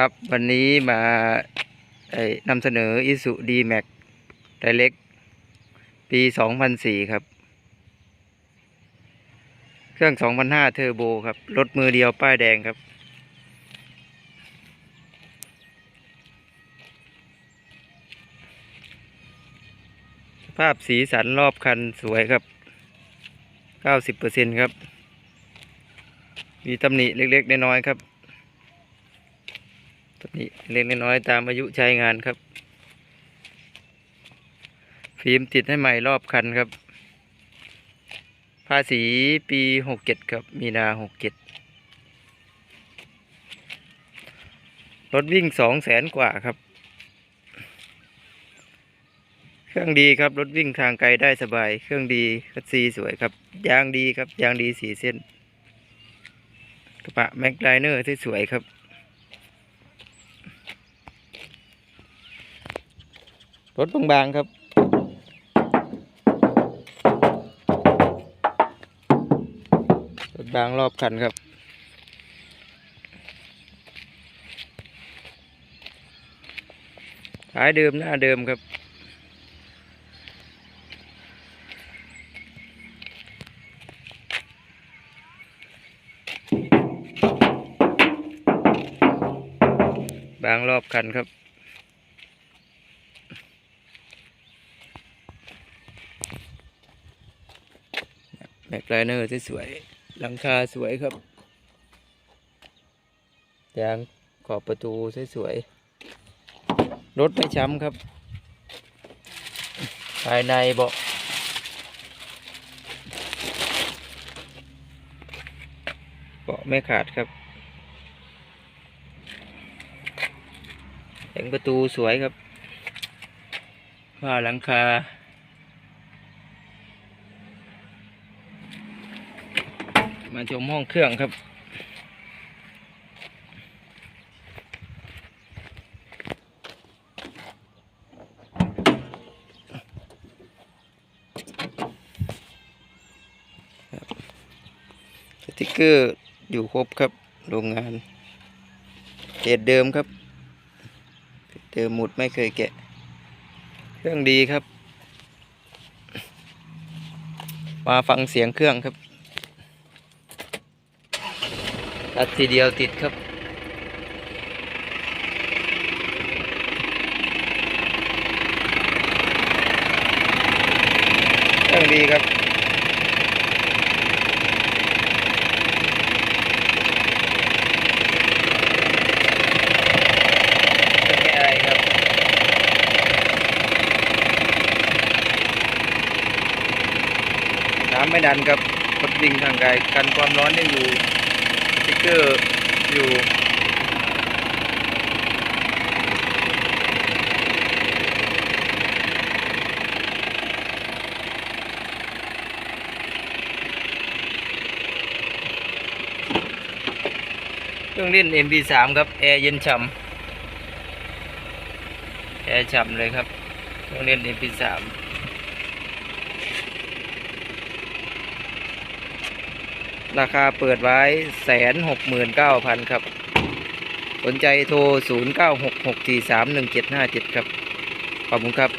ครับวันนี้มานำเสนอ i s u d m a x Direct ปี2004ครับ เครื่อง2005เทอร์โบครับ รถมือเดียวป้ายแดงครับ สภาพสีสันรอบคันสวยครับ90%ครับ มีตำหนิเล็กๆน้อยๆครับ ตำหนิเล็กน้อยตามอายุใช้งานครับ ฟิล์มติดให้ใหม่รอบคันครับ ภาษีปีหกเจ็ดครับ มีนาหกเจ็ดรถวิ่งสองแสนกว่าครับ เครื่องดีครับ รถวิ่งทางไกลได้สบาย เครื่องดีคัสซีสวยครับ ยางดีครับ ยางดีสีเส้น กระบะแม็กไลเนอร์ที่สวยครับ รถบางๆครับ รถบางรอบคันครับขายเดิมหน้าเดิมครับบางรอบคันครับ แม็กไลเนอร์สวยหลังคาสวยครับยางขอบประตูสวยๆรถไม่ช้ำครับ ภายในเบาะเบาะไม่ขาดครับแต่งประตูสวยครับผ้าหลังคา มาชมห้องเครื่องครับสติกเกอร์อยู่ครบครับโรงงานเกรดเดิมครับเดิมหมุดไม่เคยแกะ เครื่องดีครับ มาฟังเสียงเครื่องครับ ตัดทีเดียวติดครับเครื่องดีครับไม่อายครับน้ำไม่ดันครับรถวิ่งทางไกลกันความร้อนยังอยู่ส ติ๊กเกอร์อยู่เครื่องเล่น MP3 ครับ แอร์เย็นฉ่ำแอร์ฉ่ำเลยครับเครื่องเล่น MP3 ราคาเปิดไว้แสนหกหมื่นเก้าพันครับ สนใจโทร 0 9 6 6 4 3 1 7 5 7 ครับ ขอบคุณครับ